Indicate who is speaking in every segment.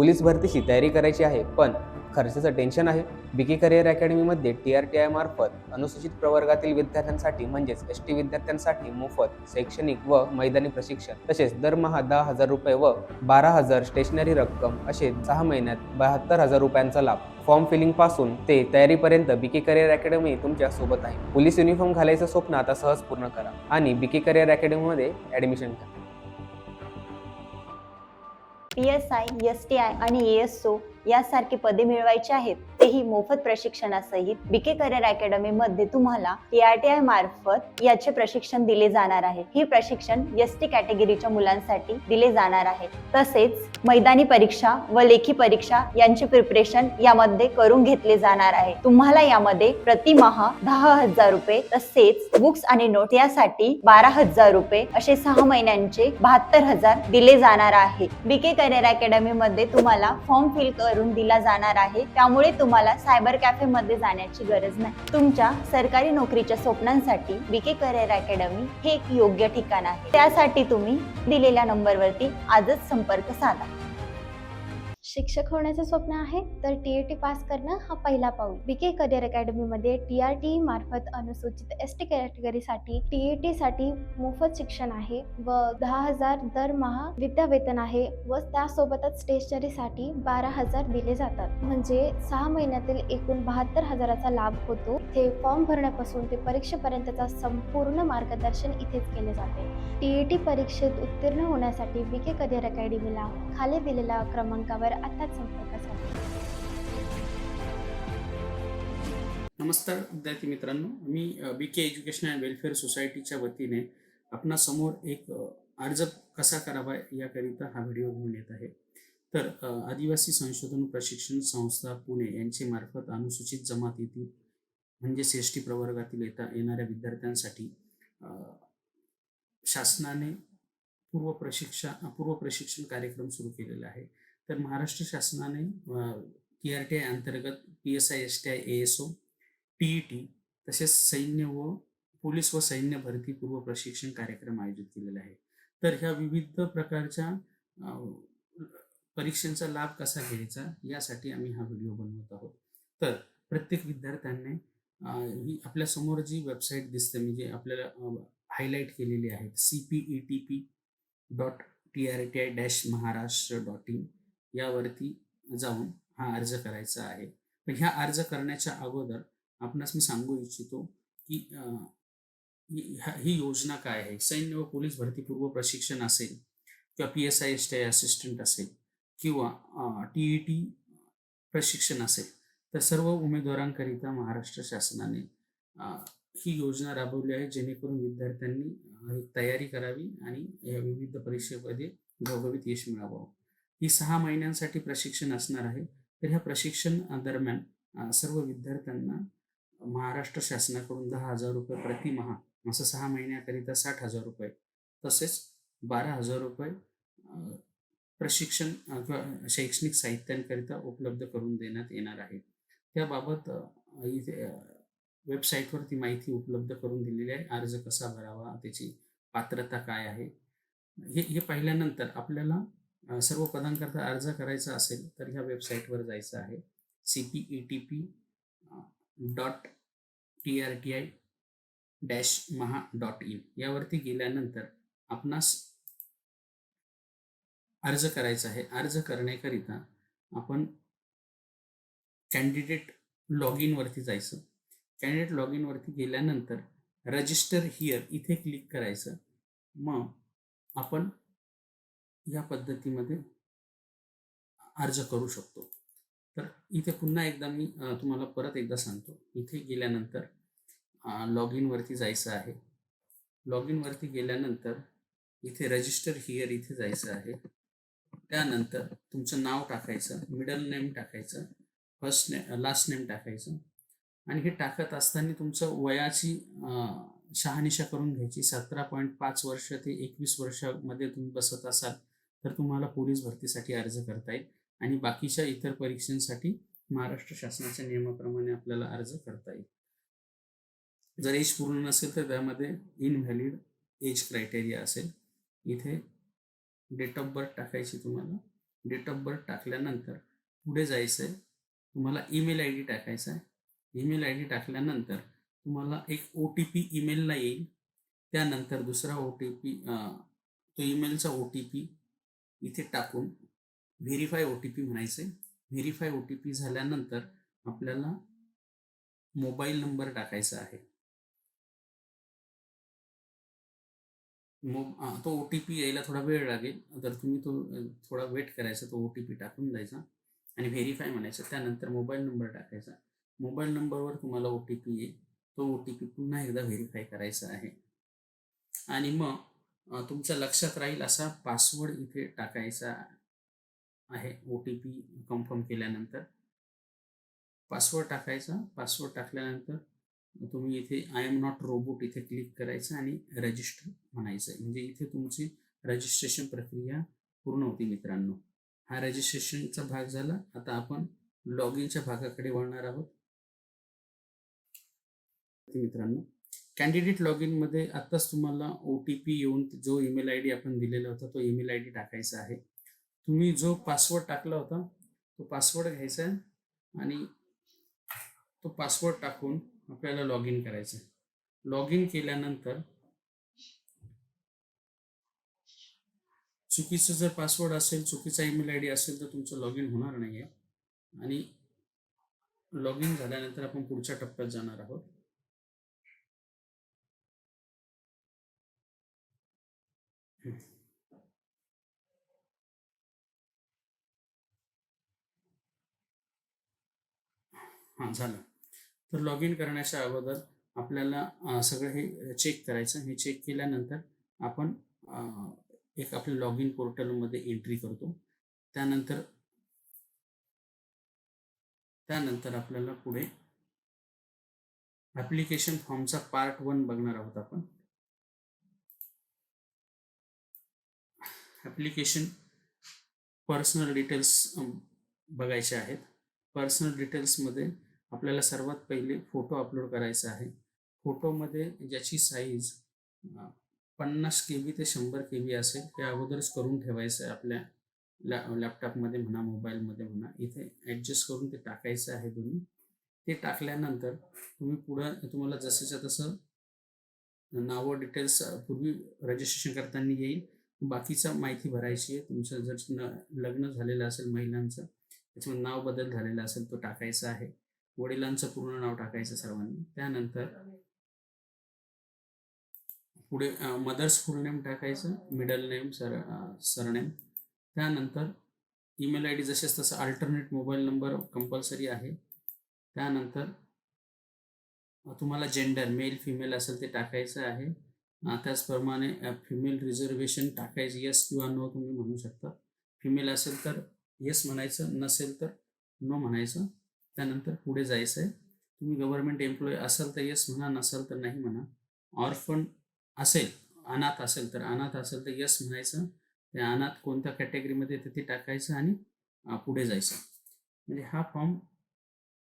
Speaker 1: Police भरतीची तयारी करायची आहे पण खर्चाचं टेन्शन आहे. बीके करिअर अकॅडमीमध्ये टी आर टी आय मार्फत अनुसूचित प्रवर्गातील विद्यार्थ्यांसाठी म्हणजेच एस टी विद्यार्थ्यांसाठी मोफत शैक्षणिक व मैदानी प्रशिक्षण तसेच दरमहा दहा हजार रुपये व बारा हजार स्टेशनरी रक्कम असे सहा महिन्यात बहात्तर हजार रुपयांचा लाभ. फॉर्म फिलिंगपासून ते तयारीपर्यंत बीके करिअर अकॅडमी तुमच्यासोबत आहे. पोलीस युनिफॉर्म घालायचं स्वप्न आता सहज पूर्ण करा आणि बीके करिअर अकॅडमीमध्ये ॲडमिशन घ्या
Speaker 2: P S I S T I आणि एस ओ यासारखी पदे मिळवायची आहेत. तेही मोफत प्रशिक्षणासहित बीके करिअर अकॅडमी मध्ये तुम्हाला टीआरटीआय मार्फत याचे प्रशिक्षण दिले जाणार आहे. हे प्रशिक्षण एस टी कॅटेगरीच्या मुलांसाठी दिले जाणार आहे. तसेच मैदानी परीक्षा व लेखी परीक्षा यांचे प्रिपरेशन यामध्ये करून घेतले जाणार आहे. तुम्हाला यामध्ये प्रतिमाह दहा हजार रुपये तसेच बुक्स आणि नोट यासाठी बारा हजार रुपये असे सहा महिन्यांचे बहात्तर हजार दिले जाणार आहे. बीके करिअर अकॅडमी मध्ये तुम्हाला फॉर्म फिल करून दिला जाणार आहे. त्यामुळे तुम्हाला सायबर कॅफेमध्ये जाण्याची गरज नाही. तुमच्या सरकारी नोकरीच्या स्वप्नांसाठी बीके करिअर अकॅडमी हे एक योग्य ठिकाण आहे. त्यासाठी तुम्ही दिलेल्या नंबरवरती आजच संपर्क साधा.
Speaker 3: शिक्षक होण्याचं स्वप्न आहे तर टी ए टी पास करणं हा पहिला पाऊल. बी के करिअर अकॅडमीमध्ये टी आर टी मार्फत अनुसूचित एस टी कॅटेगरीसाठी टी ए टी साठी मोफत शिक्षण आहे व दहा हजार दरमहा विद्यावेतन आहे व त्यासोबतच स्टेशनरीसाठी बारा हजार दिले जातात. म्हणजे सहा महिन्यातील एकूण बहात्तर हजाराचा लाभ होतो. ते फॉर्म भरण्यापासून ते परीक्षेपर्यंतचा संपूर्ण मार्गदर्शन इथेच केले जाते. टी ए टी परीक्षेत उत्तीर्ण होण्यासाठी बी के करिअर अकॅडमीला खाली दिलेल्या क्रमांकावर आताच संपर्क साधा.
Speaker 4: नमस्कार विद्यार्थी मित्रांनो मी B K education and welfare सोसायटीच्या वतीने आपणासमोर एक अर्ज कसा करावा याकरिता हा व्हिडिओ घेऊन येत आहे. तर आदिवासी संशोधन प्रशिक्षण संस्था पुणे यांचे मार्फत अनुसूचित जमातीतील म्हणजेच एस टी प्रवर्गातील येता येणाऱ्या विद्यार्थ्यांसाठी शासनाने पूर्व प्रशिक्षा पूर्व प्रशिक्षण कार्यक्रम सुरू केलेला आहे. तर महाराष्ट्र शासनाने टी आर टी आय अंतर्गत P S I S T I A S O T E T तसेच सैन्य व पोलीस व सैन्य भरती पूर्व प्रशिक्षण कार्यक्रम आयोजित केलेला आहे तर ह्या विविध प्रकारच्या परीक्षांचा लाभ कसा घ्यायचा यासाठी आम्ही हा व्हिडिओ बनवत आहोत. तर प्रत्येक विद्यार्थ्यांनी ही ही आपल्यासमोर जी वेबसाईट दिसते म्हणजे आपल्याला हायलाईट केलेली आहे C P E T P dot T R T I dash Maharashtra dot in. यावरती जाऊन हा अर्ज करायचा आहे. पण ह्या अर्ज करण्याच्या अगोदर आपणास मी सांगू इच्छितो की ही ह्या- ही योजना काय आहे? सैन्य व पोलीस भरतीपूर्व प्रशिक्षण असेल किंवा P S I S T I assistant असेल किंवा टी ई टी प्रशिक्षण असेल तर सर्व उमेदवारांकरिता महाराष्ट्र शासनाने ही योजना राबवली आहे जेणेकरून विद्यार्थ्यांनी तयारी करावी आणि या विविध परीक्षेमध्ये घवघवीत यश मिळावं. ही सहा महिन्यांसाठी प्रशिक्षण असणार आहे. तर ह्या प्रशिक्षण दरम्यान सर्व विद्यार्थ्यांना महाराष्ट्र शासनाकडून दहा हजार रुपये प्रतिमहा असं सहा महिन्याकरिता साठ हजार रुपये तसेच बारा हजार रुपये प्रशिक्षण किंवा शैक्षणिक साहित्यांकरिता उपलब्ध करून देण्यात येणार आहे. त्याबाबत इथे वेबसाईटवर वेबसाईटवरती माहिती उपलब्ध करून दिलेली आहे. अर्ज कसा भरावा त्याची पात्रता काय आहे? हे हे पाहिल्यानंतर आपल्याला सर्व पदांकरता अर्ज करायचा असेल तर ह्या वेबसाईटवर जायचं आहे. C P E T P dot T R T I dash Maha dot in यावरती गेल्यानंतर आपणास अर्ज करायचा आहे. अर्ज करण्याकरिता आपण कॅन्डिडेट लॉग इनवरती जायचं. कॅन्डिडेट लॉग इनवरती गेल्यानंतर रजिस्टर हिअर इथे क्लिक करायचं. मग आपण या पद्धतीमध्ये अर्ज करू शकतो. तर इथे पुन्हा एकदा मी तुम्हाला परत एकदा सांगतो. इथे गेल्यानंतर लॉग इनवरती जायचं आहे. लॉग इनवरती गेल्यानंतर इथे रजिस्टर हिअर इथे जायचं आहे. त्यानंतर तुमचं नाव टाकायचं मिडल नेम टाकायचं फर्स्ट ने लास्ट नेम टाकायचं. आणि हे टाकत असताना तुमचं वयाची शहानिशा करून घ्यायची. सतरा पॉईंट पाच वर्ष ते एकवीस वर्षामध्ये तुम्ही बसत असाल. तर तुम्हाला पोलीस भरतीसाठी अर्ज करता येईल आणि बाकीच्या इतर परीक्षांसाठी महाराष्ट्र शासनाच्या नियमाप्रमाणे आपल्याला अर्ज करता येईल. जर एज पूर्ण नसेल तर त्यामध्ये इनव्हॅलिड एज क्रायटेरिया असेल. इथे डेट ऑफ बर्थ टाकायची तुम्हाला. डेट ऑफ बर्थ टाकल्यानंतर पुढे जायचं आहे तुम्हाला ईमेल आय डी टाकायचा आहे. ईमेल आय डी टाकल्यानंतर तुम्हाला एक ओ टी पी ईमेलला येईल. त्यानंतर दुसरा ओ टी पी तो ईमेलचा ओ टी पी इथे टाकून व्हेरीफाय ओ टी पी म्हणायचं आहे व्हेरीफाय ओ टी पी झाल्यानंतर आपल्याला मोबाईल नंबर टाकायचा आहे. मो तो ओ टी पी यायला थोडा वेळ लागेल. तर तुम्ही तो थोडा वेट करायचा तो ओ टी पी टाकून द्यायचा. आणि व्हेरीफाय म्हणायचं त्यानंतर मोबाईल नंबर टाकायचा. मोबाईल नंबरवर तुम्हाला ओ टी पी येईल. तो ओ टी पी पुन्हा एकदा व्हेरीफाय करायचा आहे. आणि मग तुमच्या लक्षात राहील असा पासवर्ड इथे टाकायचा आहे ओ टी पी कन्फर्म केल्यानंतर. पासवर्ड टाकायचा पासवर्ड टाकल्यानंतर तुम्ही इथे आय एम नॉट रोबोट इथे क्लिक करायचं आणि रजिस्टर म्हणायचं. म्हणजे इथे तुमची रजिस्ट्रेशन प्रक्रिया पूर्ण होती मित्रांनो. हा रजिस्ट्रेशनचा भाग झाला. आता आपण लॉग इनच्या भागाकडे वळणार आहोत. मित्रांनो कॅन्डिडेट लॉग इनमध्ये आत्ताच तुम्हाला ओ टी पी येऊन जो ईमेल आय डी आपण दिलेला होता तो ईमेल आय डी टाकायचा आहे. तुम्ही जो पासवर्ड टाकला होता तो पासवर्ड घ्यायचा आहे आणि तो पासवर्ड टाकून आपल्याला लॉग इन करायचं आहे. लॉग इन केल्यानंतर चुकीचं जर पासवर्ड असेल चुकीचा ईमेल आय डी असेल तर तुमचं लॉग इन होणार नाही आहे आणि लॉग इन झाल्यानंतर आपण पुढच्या टप्प्यात जाणार आहोत. हां झालं. तर लॉग इन करण्याच्या अगोदर आपल्याला सगळं हे चेक करायचं. हे चेक केल्यानंतर आपण एक आपल्या लॉग इन पोर्टलमध्ये एंट्री करतो. त्यानंतर त्यानंतर आपल्याला पुढे ॲप्लिकेशन फॉर्मचा पार्ट वन बघणार आहोत आपण. ॲप्लिकेशन पर्सनल डिटेल्स बघायचे आहेत. पर्सनल डिटेल्समध्ये आपल्याला सर्वात पहिले फोटो अपलोड करायचा आहे. फोटोमध्ये ज्याची साईज पन्नास के बी ते शंभर के बी असेल ते अगोदरच करून ठेवायचं आहे आपल्या लॅ लॅपटॉपमध्ये म्हणा मोबाईलमध्ये म्हणा. इथे ॲडजस्ट करून ते टाकायचं आहे तुम्ही ते टाकल्यानंतर तुम्ही पुढं तुम्हाला जसंच्या तसं नावं डिटेल्स पूर्वी रजिस्ट्रेशन करताना येईल. बाकीचा माहिती भरायची आहे. तुमचं जर न लग्न झालेलं असेल महिलांचं त्याच्यामध्ये नाव बदल झालेला असेल तो टाकायचा आहे. वडिलांचं पूर्ण नाव टाकायचं सर्वांनी. त्यानंतर पुढे मदर्स फुल नेम टाकायचं मिडल नेम सर सरनेम. त्यानंतर ईमेल आय डी जसेच तसं अल्टरनेट मोबाईल नंबर कंपल्सरी आहे. त्यानंतर तुम्हाला जेंडर मेल फिमेल असेल ते टाकायचं आहे. त्याचप्रमाणे फिमेल रिझर्वेशन टाकायचं येस किंवा नो तुम्ही म्हणू शकता. फिमेल असेल तर येस म्हणायचं नसेल तर नो म्हणायचं. त्यानंतर पुढे जायचं आहे तुम्ही गव्हर्नमेंट एम्प्लॉई असाल तर येस म्हणा नसाल तर नाही म्हणा. ऑर्फन असेल अनाथ असेल तर अनाथ असेल तर येस म्हणायचं. ते अनाथ कोणत्या कॅटेगरीमध्ये तिथे टाकायचं आणि पुढे जायचं. म्हणजे हा फॉर्म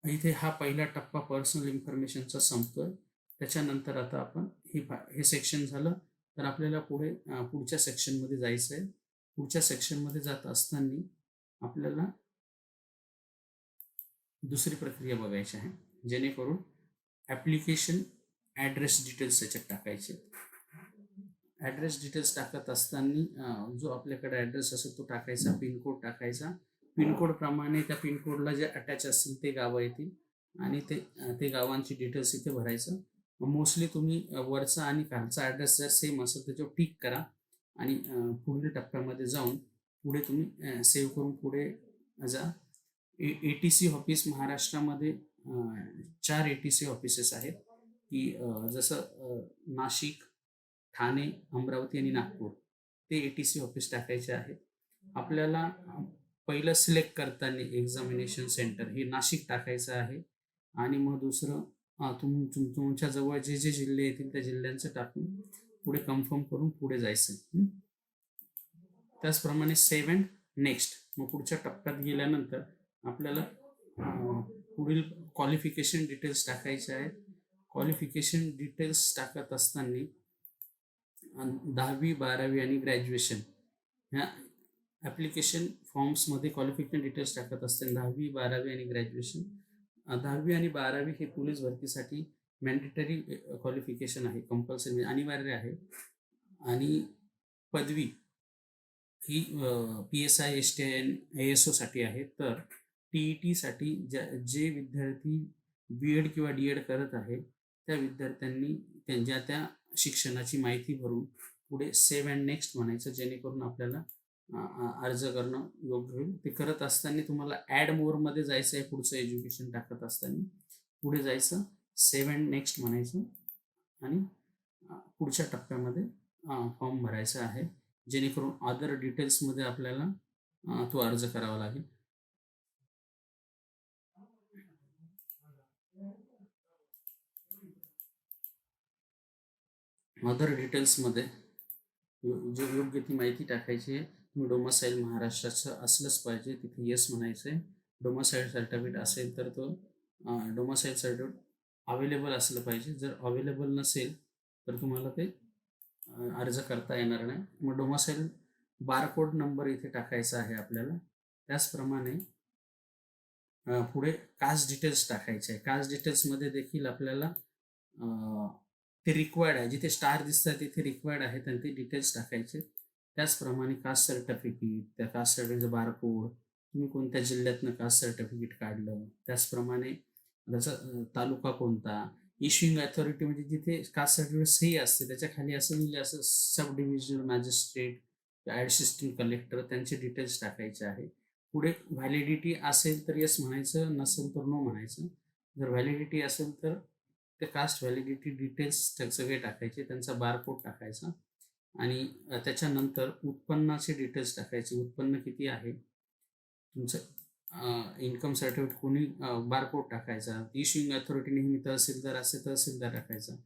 Speaker 4: इथे हा पहिला टप्पा पर्सनल इन्फॉर्मेशनचा संपतोय. त्याच्यानंतर आता आपण हे हे सेक्शन झालं तर आपल्याला पुढे पुढच्या सेक्शनमध्ये जायचं आहे पुढच्या सेक्शनमध्ये जात असताना आपल्याला दुसरी प्रक्रिया बघायची आहे जेणेकरून ॲप्लिकेशन ॲड्रेस डिटेल्स त्याच्यात टाकायचे. ॲड्रेस डिटेल्स टाकत असताना जो आपल्याकडे ॲड्रेस असेल तो टाकायचा पिनकोड टाकायचा. पिनकोडप्रमाणे त्या पिनकोडला जे अटॅच असतील ते गावं येतील आणि ते ते गावांची डिटेल्स इथे भरायचं. मोस्टली तुम्ही वरचा आणि खालचा ॲड्रेस जर सेम असेल त्याच्यावर टिक करा आणि पुढील टप्प्यामध्ये जाऊन पुढे तुम्ही सेव्ह करून पुढे जा. A A T C office महाराष्ट्रामध्ये चार ए टी सी ऑफिसेस आहेत. की जसं नाशिक ठाणे अमरावती आणि नागपूर. ते ए टी सी ऑफिस टाकायचे आहेत. आपल्याला पहिलं सिलेक्ट करताना एक्झामिनेशन सेंटर हे नाशिक टाकायचं आहे. आणि मग दुसरं तुम तुम तुमच्या जवळ जे जे जिल्हे येतील त्या जिल्ह्यांचं टाकून पुढे कन्फर्म करून पुढे जायचं. त्याचप्रमाणे सेव्ह अँड नेक्स्ट मग पुढच्या टप्प्यात गेल्यानंतर आपल्याला पुढील क्वालिफिकेशन डिटेल्स टाकायचे आहेत. क्वालिफिकेशन डिटेल्स टाकत असताना दहावी बारावी आणि ग्रॅज्युएशन ह्या ॲप्लिकेशन फॉर्म्समध्ये क्वालिफिकेशन डिटेल्स टाकत असताना दहावी बारावी आणि ग्रॅज्युएशन दहावी आणि बारावी हे पोलीस भरतीसाठी मॅन्डेटरी क्वालिफिकेशन आहे कंपल्सरी म्हणजे अनिवार्य आहे. आणि पदवी ही P S I S T I N A S ओसाठी आहे. तर टी ई टीसाठी ज्या जे विद्यार्थी बी एड किंवा डी एड करत आहे त्या विद्यार्थ्यांनी त्यांच्या त्या शिक्षणाची माहिती भरून पुढे सेव्ह अँड नेक्स्ट म्हणायचं जेणेकरून आपल्याला अर्ज करणं योग्य होईल. ते करत असताना तुम्हाला ॲड मोरमध्ये जायचं आहे पुढचं एज्युकेशन टाकत असताना पुढे जायचं सेव्ह अँड नेक्स्ट म्हणायचं आणि पुढच्या टप्प्यामध्ये फॉर्म भरायचा आहे. जेणेकरून अदर डिटेल्समध्ये आपल्याला तो अर्ज करावा लागेल. मदर डिटेल्समध्ये यो- जे योग्य ती माहिती टाकायची आहे तुम्ही डोमासाईल महाराष्ट्राचं असलंच पाहिजे तिथे येस म्हणायचं आहे डोमासाईल सर्टिफिकेट असेल तर तो डोमासाईल सर्टिफिकेट अवेलेबल असलं पाहिजे. जर अवेलेबल नसेल तर तुम्हाला ते अर्ज करता येणार नाही. मग डोमासाईल बारकोड नंबर इथे टाकायचा आहे आपल्याला. त्याचप्रमाणे पुढे कास्ट डिटेल्स टाकायचे आहे. कास्ट डिटेल्समध्ये देखील आपल्याला ते रिक्वायर्ड आहे. जिथे स्टार दिसतात तिथे रिक्वायर्ड आहेत आणि ते डिटेल्स टाकायचे. त्याचप्रमाणे कास्ट सर्टिफिकेट त्या कास्ट सर्टिफिकेट बारकोड तुम्ही कोणत्या जिल्ह्यातनं कास्ट सर्टिफिकेट काढलं? त्याचप्रमाणे त्याचा तालुका कोणता? इश्युइंग अथॉरिटी म्हणजे जिथे कास्ट सर्टिफिकेट सही असते त्याच्याखाली असं लिहिलं असं sub divisional magistrate assistant collector त्यांचे डिटेल्स टाकायचे आहे. पुढे व्हॅलिडिटी असेल तर येस म्हणायचं नसेल तर नो म्हणायचं. जर व्हॅलिडिटी असेल तर ते कास्ट व्हॅलिडिटी डिटेल्स सगळे टाकायचे त्यांचा बारकोड टाकायचा आणि त्याच्यानंतर उत्पन्नाचे डिटेल्स टाकायचे. उत्पन्न किती आहे? तुमचं इन्कम सर्टिफिकेट कोणी बारकोड टाकायचा. इश्युइंग अथॉरिटी नेहमी तहसीलदार असे तहसीलदार टाकायचा.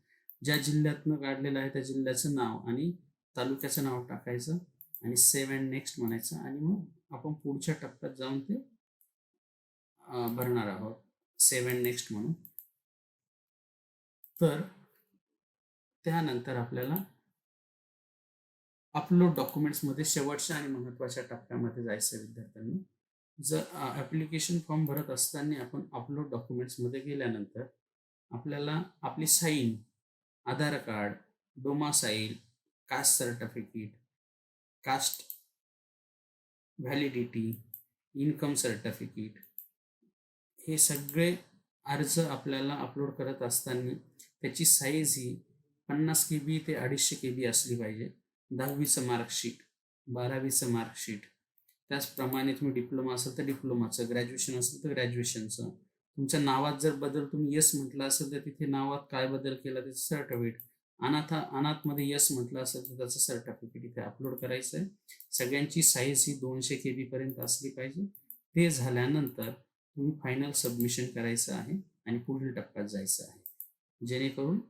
Speaker 4: ज्या जिल्ह्यातनं काढलेलं आहे त्या जिल्ह्याचं नाव आणि तालुक्याचं नाव टाकायचं आणि सेव्ह अँड नेक्स्ट म्हणायचं आणि मग आपण पुढच्या टप्प्यात जाऊन ते भरणार आहोत. सेव्ह अँड नेक्स्ट म्हणून. तर त्यानंतर आपल्याला अपलोड डॉक्युमेंट्समध्ये शेवटच्या आणि महत्त्वाच्या टप्प्यामध्ये जायचं विद्यार्थ्यांनी. जर ॲप्लिकेशन फॉर्म भरत असताना आपण अपलोड डॉक्युमेंट्समध्ये गेल्यानंतर आपल्याला आपली sign Aadhaar card domicile caste certificate caste validity income certificate हे सगळे अर्ज आपल्याला अपलोड करत असताना त्याची साईज ही पन्नास के बी ते अडीचशे के बी असली पाहिजे. दहावीचं मार्कशीट बारावीचं मार्कशीट त्याचप्रमाणे तुम्ही डिप्लोमा असेल तर डिप्लोमाचं ग्रॅज्युएशन असेल तर ग्रॅज्युएशनचं तुमच्या नावात जर बदल तुम्ही यस म्हटलं असेल तर तिथे नावात काय बदल केला त्याचं सर्टिफिकेट अनाथ अनाथमध्ये यस म्हटलं असेल तर त्याचं सर्टिफिकेट इथे अपलोड करायचं आहे. सगळ्यांची साईज ही दोनशे के बीपर्यंत असली पाहिजे. ते झाल्यानंतर तुम्ही फायनल सबमिशन करायचं आहे आणि पुढील टप्प्यात जायचं आहे. जेणेकरून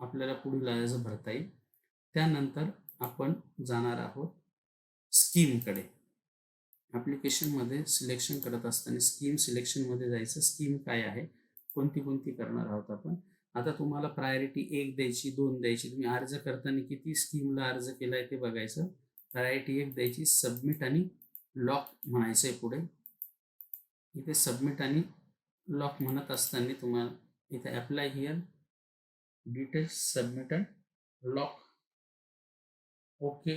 Speaker 4: आपल्याला पुढील अर्ज भरता येईल. त्यानंतर आपण जाणार आहोत स्कीमकडे. ॲप्लिकेशनमध्ये सिलेक्शन करत असताना स्कीम सिलेक्शनमध्ये जायचं. स्कीम काय आहे? कोणती कोणती करणार आहोत आपण? आता तुम्हाला प्रायोरिटी एक द्यायची दोन द्यायची. तुम्ही अर्ज करताना किती स्कीमला अर्ज केला आहे ते बघायचं. प्रायोरिटी एक द्यायची सबमिट आणि लॉक म्हणायचं आहे पुढे. इथे सबमिट आणि लॉक म्हणत असताना तुम्हाला इथे apply here details submitted lock. Okay.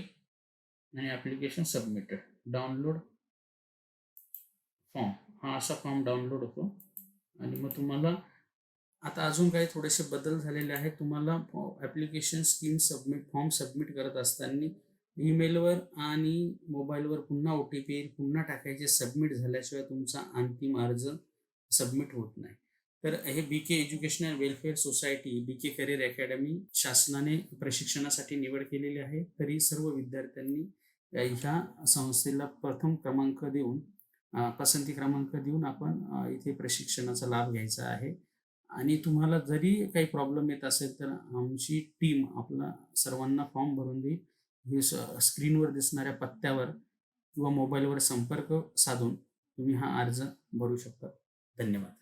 Speaker 4: आणि ॲप्लिकेशन सबमिटेड डाउनलोड फॉर्म हा असा फॉर्म डाउनलोड होतो. आणि मग तुम्हाला आता अजून काही थोडेसे बदल झालेले आहेत. तुम्हाला application scheme submit form submit करत असताना ईमेलवर आणि मोबाईलवर पुन्हा ओ टी पी येईल पुन्हा टाकायचे सबमिट झाल्याशिवाय तुमचा अंतिम अर्ज सबमिट होत नाही. तर हे B K educational welfare society B K career academy शासनाने प्रशिक्षणासाठी निवड केलेली आहे. तरी सर्व विद्यार्थ्यांनी ह्या संस्थेला प्रथम क्रमांक देऊन पसंती क्रमांक देऊन आपण इथे प्रशिक्षणाचा लाभ घ्यायचा आहे. आणि तुम्हाला जरी काही प्रॉब्लेम येत असेल तर आमची टीम आपला सर्वांना फॉर्म भरून देईल. हे स स्क्रीनवर दिसणाऱ्या पत्त्यावर किंवा मोबाईलवर संपर्क साधून तुम्ही हा अर्ज भरू शकता. धन्यवाद.